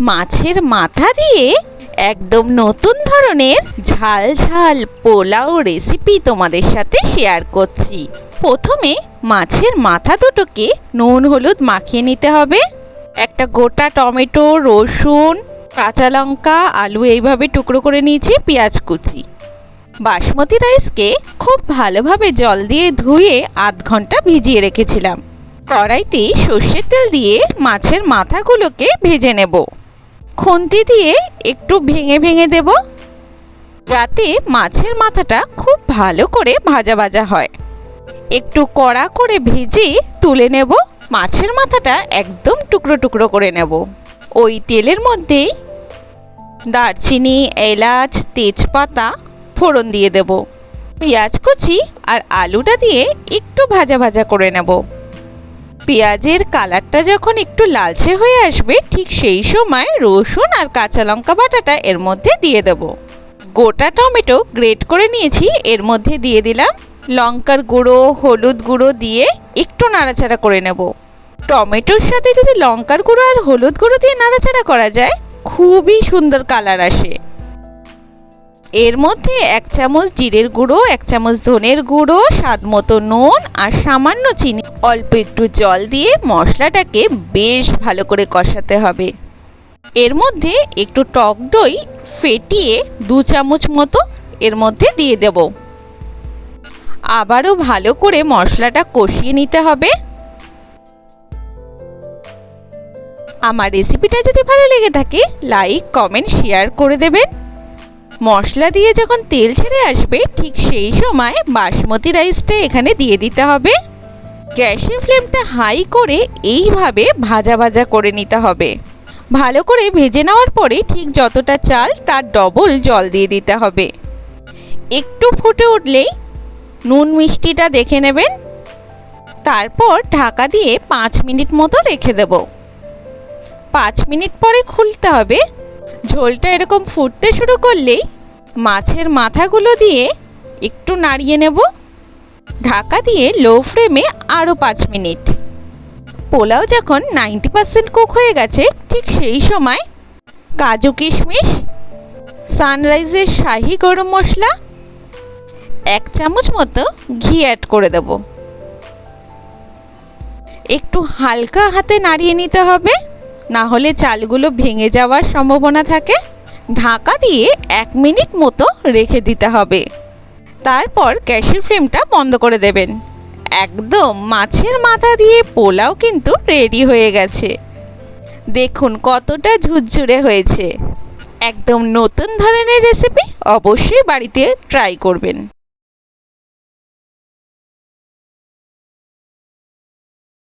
মাছের মাথা দিয়ে একদম নতুন ধরনের ঝাল ঝাল পোলাও রেসিপি তোমাদের সাথে শেয়ার করছি। প্রথমে মাছের মাথা দুটোকে নুন হলুদ মাখিয়ে নিতে হবে। একটা গোটা টমেটো, রসুন, কাঁচা লঙ্কা, আলু এইভাবে টুকরো করে নিয়েছি, পেঁয়াজ কুচি। বাসমতি রাইসকে খুব ভালোভাবে জল দিয়ে ধুয়ে আধ ঘণ্টা ভিজিয়ে রেখেছিলাম। কড়াইতে সর্ষের তেল দিয়ে মাছের মাথাগুলোকে ভেজে নেব। খুন্তি দিয়ে একটু ভেঙে ভেঙে দেব। যাতে মাছের মাথাটা খুব ভালো করে ভাজা ভাজা হয়। একটু কড়া করে ভেজে তুলে নেব। মাছের মাথাটা একদম টুকরো টুকরো করে নেব। ওই তেলের মধ্যেই দারচিনি, এলাচ, তেজপাতা, ফোড়ন দিয়ে দেব। পেঁয়াজ কুচি আর আলুটা দিয়ে একটু ভাজা ভাজা করে নেব। পেঁয়াজের কালারটা যখন একটু লালচে হয়ে আসবে, ঠিক সেই সময় রসুন আর কাঁচা লঙ্কা বাটাটা এর মধ্যে দিয়ে দেব। গোটা টমেটো গ্রেট করে নিয়েছি, এর মধ্যে দিয়ে দিলাম লঙ্কার গুঁড়ো, হলুদ গুঁড়ো দিয়ে একটু নাড়াচাড়া করে নেব। টমেটোর সাথে যদি লঙ্কার গুঁড়ো আর হলুদ গুঁড়ো দিয়ে নাড়াচাড়া করা যায়, খুবই সুন্দর কালার আসে। এর মধ্যে এক চামচ জিরের গুঁড়ো, এক চামচ ধনের গুঁড়ো, স্বাদ মতো নুন আর সামান্য চিনি। অল্প একটু জল দিয়ে মশলাটাকে বেশ ভালো করে কষাতে হবে। এর মধ্যে একটু টক দই ফেটিয়ে দু চামচ মতো এর মধ্যে দিয়ে দেব। আবারও ভালো করে মশলাটা কষিয়ে নিতে হবে। আমার রেসিপিটা যদি ভালো লেগে থাকে, লাইক, কমেন্ট, শেয়ার করে দেবেন। মশলা দিয়ে যখন তেল ছেড়ে আসবে, ঠিক সেই সময় বাসমতি রাইসটা এখানে দিয়ে দিতে হবে। গ্যাসের ফ্লেমটা হাই করে এইভাবে ভাজা ভাজা করে নিতে হবে। ভালো করে ভেজে নেওয়ার পরে ঠিক যতটা চাল, তার ডবল জল দিয়ে দিতে হবে। একটু ফুটে উঠলেই নুন মিষ্টিটা দেখে নেবেন। তারপর ঢাকা দিয়ে পাঁচ মিনিট মতো রেখে দেব। পাঁচ মিনিট পরে খুলতে হবে। ঝোলটা এরকম ফুটতে শুরু করলেই মাছের মাথাগুলো দিয়ে একটু নাড়িয়ে নেব। ঢাকা দিয়ে লো ফ্লেমে আরও পাঁচ মিনিট। পোলাও যখন নাইনটি পার্সেন্ট কুক হয়ে গেছে, ঠিক সেই সময় কাজু কিশমিশ, সানরাইজের শাহি গরম মশলা, এক চামচ মতো ঘি অ্যাড করে দেব। একটু হালকা হাতে নাড়িয়ে নিতে হবে। না হলে চালগুলো ভেঙে যাওয়ার সম্ভাবনা থাকে। ঢাকা দিয়ে এক মিনিট মতো রেখে দিতে হবে। তারপর গ্যাসের ফ্লেমটা বন্ধ করে দেবেন। একদম মাছের মাথা দিয়ে পোলাও কিন্তু রেডি হয়ে গেছে। দেখুন কতটা ঝুরঝুরে হয়েছে। একদম নতুন ধরনের রেসিপি অবশ্যই বাড়িতে ট্রাই করবেন।